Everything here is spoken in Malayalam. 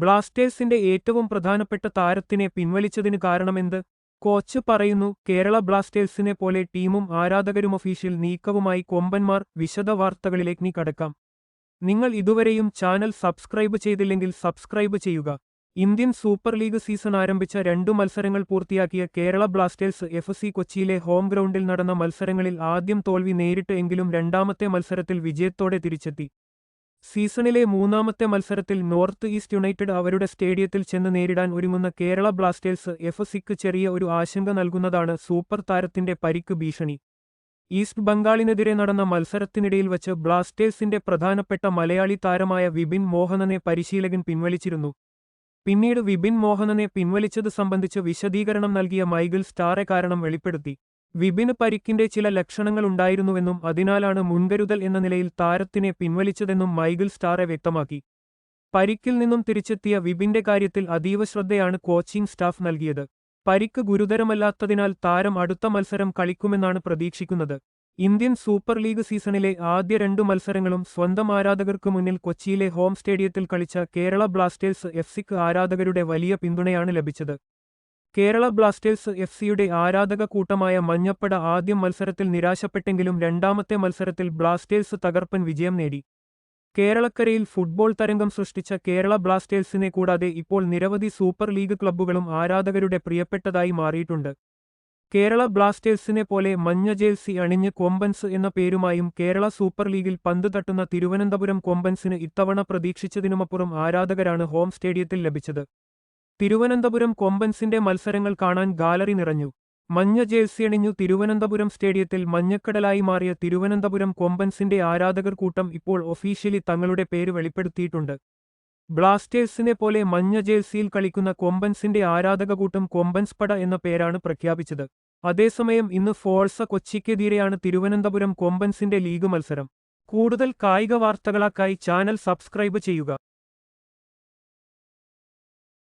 ബ്ലാസ്റ്റേഴ്സിന്റെ ഏറ്റവും പ്രധാനപ്പെട്ട താരത്തിനെ പിൻവലിച്ചതിന് കാരണമെന്ത്? കോച്ച് പറയുന്നു കേരള ബ്ലാസ്റ്റേഴ്സിനെ പോലെ ടീമും ആരാധകരും ഒഫീഷ്യൽ നീക്കവുമായി കൊമ്പന്മാർ വിശദ വാർത്തകളിലേക്ക് നീ കടക്കാം. നിങ്ങൾ ഇതുവരെയും ചാനൽ സബ്സ്ക്രൈബ് ചെയ്തില്ലെങ്കിൽ സബ്സ്ക്രൈബ് ചെയ്യുക. ഇന്ത്യൻ സൂപ്പർ ലീഗ് സീസൺ ആരംഭിച്ച രണ്ടു മത്സരങ്ങൾ പൂർത്തിയാക്കിയ കേരള ബ്ലാസ്റ്റേഴ്സ് എഫ് സി കൊച്ചിയിലെ ഹോം ഗ്രൗണ്ടിൽ നടന്ന മത്സരങ്ങളിൽ ആദ്യം തോൽവി നേരിട്ട് എങ്കിലും രണ്ടാമത്തെ മത്സരത്തിൽ വിജയത്തോടെ തിരിച്ചെത്തി. സീസണിലെ മൂന്നാമത്തെ മത്സരത്തിൽ നോർത്ത് ഈസ്റ്റ് യുണൈറ്റഡ് അവരുടെ സ്റ്റേഡിയത്തിൽ ചെന്ന് നേരിടാൻ ഒരുങ്ങുന്ന കേരള ബ്ലാസ്റ്റേഴ്സ് എഫ് സിക്ക് ചെറിയ ഒരു ആശങ്ക നൽകുന്നതാണ് സൂപ്പർ താരത്തിന്റെ പരിക്ക് ഭീഷണി. ഈസ്റ്റ് ബംഗാളിനെതിരെ നടന്ന മത്സരത്തിനിടയിൽ വച്ച് ബ്ലാസ്റ്റേഴ്സിന്റെ പ്രധാനപ്പെട്ട മലയാളി താരമായ വിപിൻ മോഹനനെ പരിശീലകൻ പിൻവലിച്ചിരുന്നു. പിന്നീട് വിപിൻ മോഹനനെ പിൻവലിച്ചത് സംബന്ധിച്ച് വിശദീകരണം നൽകിയ മൈഗിൾ സ്റ്റാറെ കാരണം വെളിപ്പെടുത്തി. വിപിന് പരിക്കിന്റെ ചില ലക്ഷണങ്ങൾ ലക്ഷണങ്ങളുണ്ടായിരുന്നുവെന്നും അതിനാലാണ് മുൻകരുതൽ എന്ന നിലയിൽ താരത്തിനെ പിൻവലിച്ചതെന്നും മൈഗിൾ സ്റ്റാറെ വ്യക്തമാക്കി. പരിക്കിൽ നിന്നും തിരിച്ചെത്തിയ വിപിന്റെ കാര്യത്തിൽ അതീവ ശ്രദ്ധയാണ് കോച്ചിംഗ് സ്റ്റാഫ് നൽകിയത്. പരിക്ക് ഗുരുതരമല്ലാത്തതിനാൽ താരം അടുത്ത മത്സരം കളിക്കുമെന്നാണ് പ്രതീക്ഷിക്കുന്നത്. ഇന്ത്യൻ സൂപ്പർ ലീഗ് സീസണിലെ ആദ്യ രണ്ടു മത്സരങ്ങളും സ്വന്തം ആരാധകർക്ക് മുന്നിൽ കൊച്ചിയിലെ ഹോം സ്റ്റേഡിയത്തിൽ കളിച്ച കേരള ബ്ലാസ്റ്റേഴ്സ് എഫ്സിക്ക് ആരാധകരുടെ വലിയ പിന്തുണയാണ് ലഭിച്ചത്. കേരള ബ്ലാസ്റ്റേഴ്സ് എഫ് സിയുടെ ആരാധക കൂട്ടമായ മഞ്ഞപ്പട ആദ്യം മത്സരത്തിൽ നിരാശപ്പെട്ടെങ്കിലും രണ്ടാമത്തെ മത്സരത്തിൽ ബ്ലാസ്റ്റേഴ്സ് തകർപ്പൻ വിജയം നേടി. കേരളക്കരയിൽ ഫുട്ബോൾ തരംഗം സൃഷ്ടിച്ച കേരള ബ്ലാസ്റ്റേഴ്സിനെ കൂടാതെ ഇപ്പോൾ നിരവധി സൂപ്പർ ലീഗ് ക്ലബ്ബുകളും ആരാധകരുടെ പ്രിയപ്പെട്ടതായി മാറിയിട്ടുണ്ട്. കേരള ബ്ലാസ്റ്റേഴ്സിനെ പോലെ മഞ്ഞ ജേഴ്സി അണിഞ്ഞ് കൊമ്പൻസ് എന്ന പേരുമായും കേരള സൂപ്പർ ലീഗിൽ പന്ത് തട്ടുന്ന തിരുവനന്തപുരം കൊമ്പൻസിന് ഇത്തവണ പ്രതീക്ഷിച്ചതിനുമപ്പുറം ആരാധകരാണ് ഹോം സ്റ്റേഡിയത്തിൽ ലഭിച്ചത്. തിരുവനന്തപുരം കൊമ്പൻസിന്റെ മത്സരങ്ങൾ കാണാൻ ഗാലറി നിറഞ്ഞു. മഞ്ഞ ജേഴ്സി അണിഞ്ഞു തിരുവനന്തപുരം സ്റ്റേഡിയത്തിൽ മഞ്ഞക്കടലായി മാറിയ തിരുവനന്തപുരം കൊമ്പൻസിന്റെ ആരാധകർ കൂട്ടം ഇപ്പോൾ ഒഫീഷ്യലി തങ്ങളുടെ പേര് വെളിപ്പെടുത്തിയിട്ടുണ്ട്. ബ്ലാസ്റ്റേഴ്സിനെ പോലെ മഞ്ഞ ജേഴ്സിയിൽ കളിക്കുന്ന കൊമ്പൻസിന്റെ ആരാധക കൂട്ടം കൊമ്പൻസ് പട എന്ന പേരാണ് പ്രഖ്യാപിച്ചത്. അതേസമയം ഇന്ന് ഫോഴ്സ കൊച്ചിക്കെതിരെയാണ് തിരുവനന്തപുരം കൊമ്പൻസിന്റെ ലീഗ് മത്സരം. കൂടുതൽ കായിക വാർത്തകളാക്കായി ചാനൽ സബ്സ്ക്രൈബ് ചെയ്യുക.